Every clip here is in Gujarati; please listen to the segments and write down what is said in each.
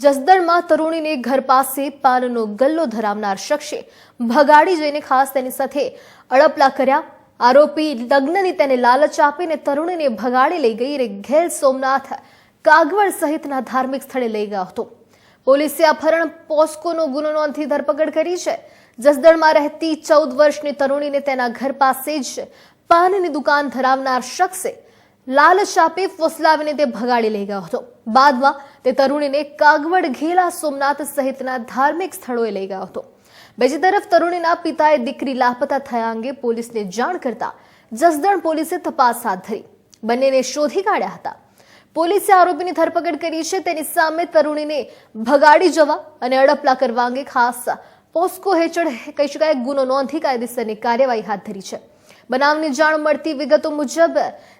જસદણમાં તરુણીને ઘર પાસે પાનનો ગલ્લો ધરાવનાર શખ્સે ભગાડી જઈને ખાસ તેની સાથે અડપલા કર્યા. આરોપી લગ્નની તેને લાલચ આપીને તરુણીને ભગાડી લઈ ગઈ અને ઘેર સોમનાથ કાગવડ સહિતના ધાર્મિક સ્થળે લઈ ગયો હતો. પોલીસે અપહરણ પોસ્કોનો ગુનો નોંધી ધરપકડ કરી છે. જસદણમાં રહેતી ચૌદ વર્ષની તરુણીને તેના ઘર પાસે જ પાનની દુકાન ધરાવનાર શખ્સે લાલચ આપી ફોસલાવીને તે ભગાડી લઈ ગયો હતો. બાદમાં તે તરુણીને કાગવડ ઘેલા સોમનાથ સહિતના ધાર્મિક સ્થળોએ લઈ ગયો હતો. બીજી તરફ તરુણીના પિતાએ દીકરી લાપતા થયા અંગે પોલીસને જાણ કરતા જસદણ પોલીસે તપાસ હાથ ધરી. બંનેને શોધી કાઢ્યા હતા. પોલીસે આરોપીની ધરપકડ કરી છે, તેની સામે તરુણીને ભગાડી જવા અને અડપલા કરવા અંગે ખાસ પોસ્કો હેઠળ કહી શકાય ગુનો નોંધી કાયદેસરની કાર્યવાહી હાથ ધરી છે. બનાવની જાણ મળતી વિગતો મુજબ,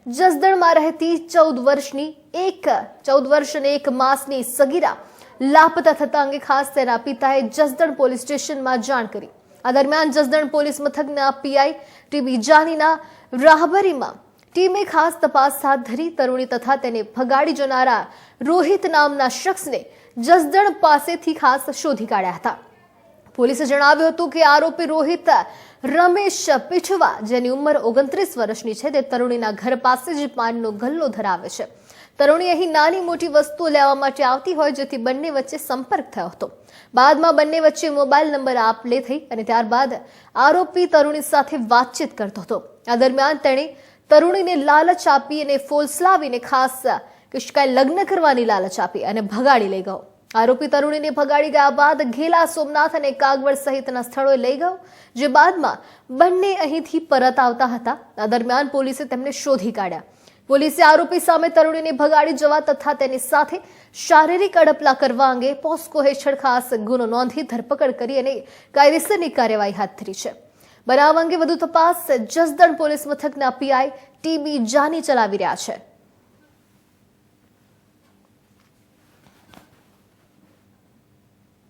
જસદણમાં રહેતી ચૌદ વર્ષની એક, ચૌદ વર્ષ અને એક માસની સગીરા લાપતા થતા અંગે ખાસ તેના પિતાએ જસદણ પોલીસ સ્ટેશનમાં જાણ કરી. આ દરમિયાન જસદણ પોલીસ મથકના પીઆઈ ટીબી જાનીના રાહબરીમાં ટીમે ખાસ તપાસ હાથ ધરી, તરુણી તથા તેને ભગાડી જનારા રોહિત નામના શખ્સને જસદણ પાસેથી ખાસ શોધી કાઢ્યા હતા. પોલીસે જણાવ્યું હતું કે આરોપી રોહિત રમેશ પીછવા, જેની ઉંમર ઓગણત્રીસ વર્ષની છે, તે તરુણીના ઘર પાસે જ પાનનો ગલ્લો ધરાવે છે. તરુણી અહીં નાની મોટી વસ્તુઓ લેવા માટે આવતી હોય, જેથી બંને વચ્ચે સંપર્ક થયો હતો. બાદમાં બંને વચ્ચે મોબાઈલ નંબર આપ લે થઈ અને ત્યારબાદ આરોપી તરુણી સાથે વાતચીત કરતો હતો. આ દરમિયાન તેણે તરુણીને લાલચ આપી અને ફોલસલાવીને ખાસ, કે શકાય લગ્ન કરવાની લાલચ આપી અને ભગાડી લઈ ગયો. આરોપી તરુણીને ભગાડી ગયા બાદ ઘેલા સોમનાથ અને કાગવડ સહિતના સ્થળોએ લઈ ગયો, જે બાદમાં બંને અહીંથી પરત આવતા હતા. આ દરમિયાન પોલીસે તેમને શોધી કાઢ્યા. પોલીસે આરોપી સામે તરુણીને ભગાડી જવા તથા તેની સાથે શારીરિક અડપલા કરવા અંગે પોસ્કો હેઠળ ખાસ ગુનો નોંધી ધરપકડ કરી અને કાયદેસરની કાર્યવાહી હાથ ધરી છે. બનાવ અંગે વધુ તપાસ જસદણ પોલીસ મથકના પીઆઈ ટીબી જાની ચલાવી રહ્યા છે.